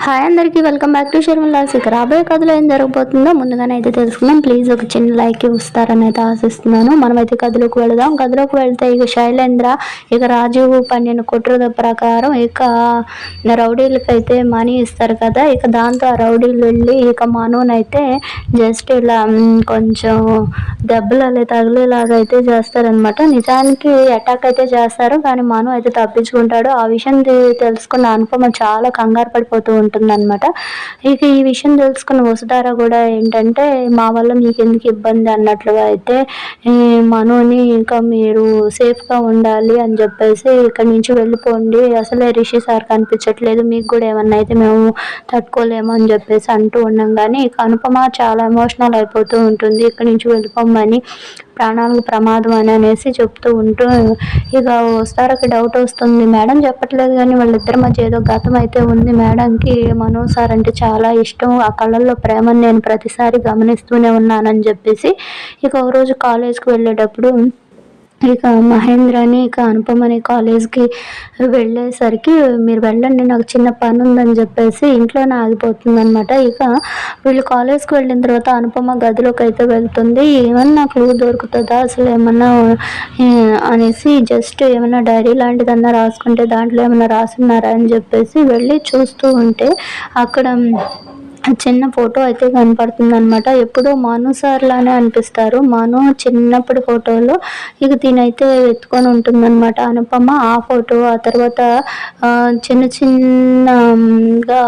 Hi అందరికీ welcome back to షర్మిలాస్ ఇక రాబోయే కథలో ఏం జరగబోతుందో ముందుగానే అయితే తెలుసుకుందాం. ప్లీజ్ ఒక చిన్న లైక్ ఇస్తారని అయితే ఆశిస్తున్నాను. మనమైతే కథలోకి వెళదాం. కథలోకి వెళ్తే ఇక శైలేంద్ర ఇక రాజు పండిన కుట్ర ప్రకారం ఇక రౌడీలకి అయితే మనీ ఇస్తారు కదా. ఇక దాంతో ఆ రౌడీలు వెళ్ళి ఇక మనోనైతే జస్ట్ ఇలా కొంచెం దెబ్బలు అలా తగిలేలాగా అయితే చేస్తారనమాట. నిజానికి అటాక్ అయితే చేస్తారు. కానీ మను అయితే తప్పించుకుంటాడు. ఆ విషయం తెలుసుకున్న అనుపమ చాలా కంగారు పడిపోతూ ఉంటుందన్నమాట. ఇక ఈ విషయం తెలుసుకున్న వసుధార కూడా ఏంటంటే మా వల్ల మీకు ఎందుకు ఇబ్బంది? అన్నట్లుగా అయితే మనోని ఇంకా మీరు సేఫ్గా ఉండాలి అని చెప్పేసి ఇక్కడ నుంచి వెళ్ళిపోండి. అసలే రిషి సార్ కనిపించట్లేదు. మీకు కూడా ఏమన్నా అయితే మేము తట్టుకోలేము అని చెప్పేసి అంటూ ఉన్నాం కానీ ఇక అనుపమ చాలా ఎమోషనల్ అయిపోతూ ఉంటుంది. ఇక్కడ నుంచి వెళ్ళిపోమని ప్రాణాలకు ప్రమాదం అని అనేసి చెప్తూ ఉంటూ ఇక వస్తారకి డౌట్ వస్తుంది. మేడం చెప్పట్లేదు కానీ వాళ్ళిద్దరి మధ్య ఏదో గతం అయితే ఉంది. మేడంకి మనో సార్ అంటే చాలా ఇష్టం. ఆ కళల్లో ప్రేమను నేను ప్రతిసారి గమనిస్తూనే ఉన్నానని చెప్పేసి ఇక ఒకరోజు కాలేజ్కి వెళ్ళేటప్పుడు ఇక మహేంద్ర అని ఇక అనుపమని కాలేజ్కి వెళ్ళేసరికి మీరు వెళ్ళండి నాకు చిన్న పని ఉందని చెప్పేసి ఇంట్లోనే ఆగిపోతుంది అనమాట ఇక వీళ్ళు కాలేజ్కి వెళ్ళిన తర్వాత అనుపమ గదిలోకి అయితే వెళ్తుంది. ఏమన్నా క్లూ దొరుకుతుందా? అసలు ఏమన్నా అనేసి జస్ట్ ఏమన్నా డైరీ లాంటిదన్నా రాసుకుంటే దాంట్లో ఏమన్నా రాసున్నారా? అని చెప్పేసి వెళ్ళి చూస్తూ ఉంటే అక్కడ చిన్న ఫోటో అయితే కనపడుతుంది అనమాట ఎప్పుడో మాను సార్ లానే అనిపిస్తారు. మాను చిన్నప్పటి ఫోటోలో ఇక దీనైతే ఎత్తుకొని ఉంటుందన్నమాట. అనుపమ ఆ ఫోటో ఆ తర్వాత చిన్న చిన్నగా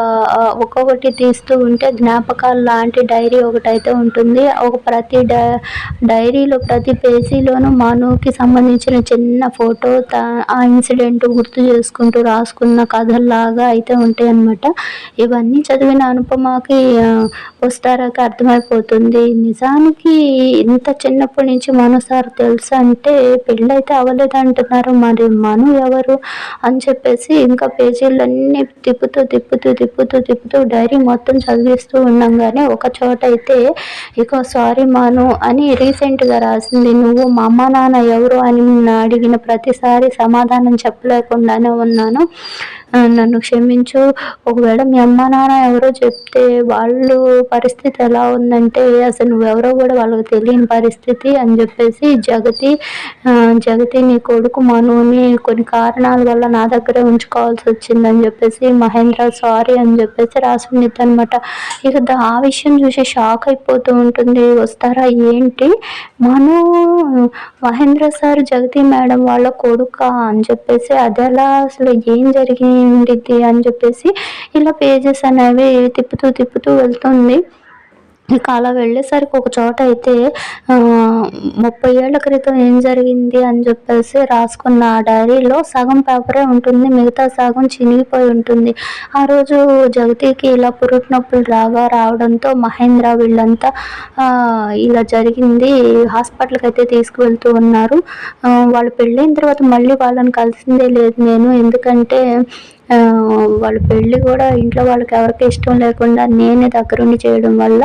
ఒక్కొక్కటి తీస్తూ ఉంటే జ్ఞాపకాలు లాంటి డైరీ ఒకటి అయితే ఉంటుంది. ఒక ప్రతి డై డైరీలో ప్రతి పేజీలోనూ మానుకి సంబంధించిన చిన్న ఫోటో ఆ ఇన్సిడెంట్ గుర్తు చేసుకుంటూ రాసుకున్న కథల్లాగా అయితే ఉంటాయి అన్నమాట ఇవన్నీ చదివిన అనుపమ ఆ, వస్తారాకి అర్థమైపోతుంది. నిజానికి ఇంత చిన్నప్పటి నుంచి మను సార్ తెలుసు అంటే పెళ్ళైతే అవ్వలేదు అంటున్నారు. మరి మను ఎవరు? అని చెప్పేసి ఇంకా పేజీలన్నీ తిప్పుతూ తిప్పుతూ తిప్పుతూ తిప్పుతూ డైరీ మొత్తం చదివిస్తూ ఉన్నాం. కానీ ఒక చోట అయితే ఇక సారీ మాను అని రీసెంట్గా రాసింది. నువ్వు మా అమ్మ నాన్న ఎవరు? అని అడిగిన ప్రతిసారి సమాధానం చెప్పలేకుండానే ఉన్నాను. నన్ను క్షమించు. ఒకవేళ మీ అమ్మ నాన్న ఎవరో చెప్తే వాళ్ళు పరిస్థితి ఎలా ఉందంటే అసలు నువ్వెవరో కూడా వాళ్ళకి తెలియని పరిస్థితి అని చెప్పేసి జగతి జగతి నీ కొడుకు మనుని కొన్ని కారణాల వల్ల నా దగ్గరే ఉంచుకోవాల్సి వచ్చిందని చెప్పేసి మహేంద్ర సారీ అని చెప్పేసి రాసుకునిద్ది అనమాట ఇక దా- ఆ విషయం చూసి షాక్ అయిపోతూ ఉంటుంది. వస్తారా ఏంటి? మను మహేంద్ర సార్ జగతి మేడం వాళ్ళ కొడుక అని చెప్పేసి అది ఎలా అసలు ఏం జరిగింది అని చెప్పేసి ఇలా పేజెస్ అనేవి తిప్పుతూ తిప్పుతూ వెళ్తుంది. ఇక అలా వెళ్ళేసరికి ఒక చోట అయితే ముప్పై ఏళ్ళ క్రితం ఏం జరిగింది అని చెప్పేసి రాసుకున్న ఆ డైరీలో సగం పేపరే ఉంటుంది మిగతా సగం చినిగిపోయి ఉంటుంది. ఆ రోజు జగతికి ఇలా పురుటి నొప్పులు రాగా రావడంతో మహేంద్ర వీళ్ళంతా ఇలా జరిగింది హాస్పిటల్కి అయితే తీసుకువెళ్తూ ఉన్నారు. వాళ్ళు పెళ్ళైన తర్వాత మళ్ళీ వాళ్ళని కలిసిందే లేదు నేను ఎందుకంటే వాళ్ళ పెళ్ళి కూడా ఇంట్లో వాళ్ళకి ఎవరికి ఇష్టం లేకుండా నేనే దగ్గరుండి చేయడం వల్ల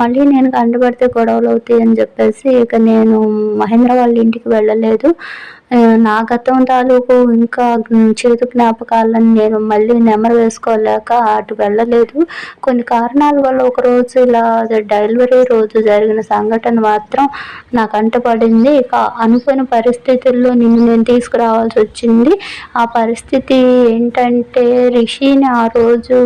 మళ్ళీ నేను కంటపడితే గొడవలు అవుతాయి అని చెప్పేసి ఇక నేను మహేంద్ర వాళ్ళ ఇంటికి వెళ్ళలేదు. నా గతం తాలూకు ఇంకా మ్, చేదు జ్ఞాపకాలను నేను మళ్ళీ నెమరు వేసుకోలేక అటు వెళ్ళలేదు. కొన్ని కారణాల వల్ల ఒక రోజు ఇలా డెలివరీ రోజు జరిగిన సంఘటన మాత్రం నాకు అంటపడింది. ఇక అనుకున్న పరిస్థితుల్లో నిన్ను నేను తీసుకురావాల్సి వచ్చింది. ఆ పరిస్థితి ఏంటంటే రిషిని ఆ రోజు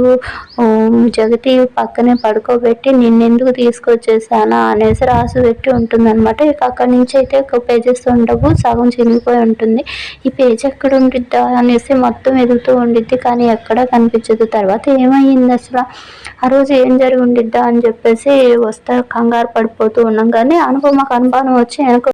జగతి పక్కనే పడుకోబెట్టి నిన్నెందుకు తీసుకొచ్చేసానా అనేసి రాసి పెట్టి ఉంటుందన్నమాట. ఇక అక్కడి నుంచి అయితే ఒక పేజెస్ ఉండవు సగం చినిగిపోయి ఉంటుంది. ఈ పేజ్ ఎక్కడ ఉండిద్దా అనేసి మొత్తం ఎదుగుతూ ఉండిద్ది. కానీ ఎక్కడా కనిపించదు. తర్వాత ఏమైంది అసలు? ఆ రోజు ఏం జరిగి ఉండిద్దా అని చెప్పేసి వస్తా కంగారు పడిపోతూ ఉన్నాం. కానీ అనుపమకు అనుభవం వచ్చి వెనక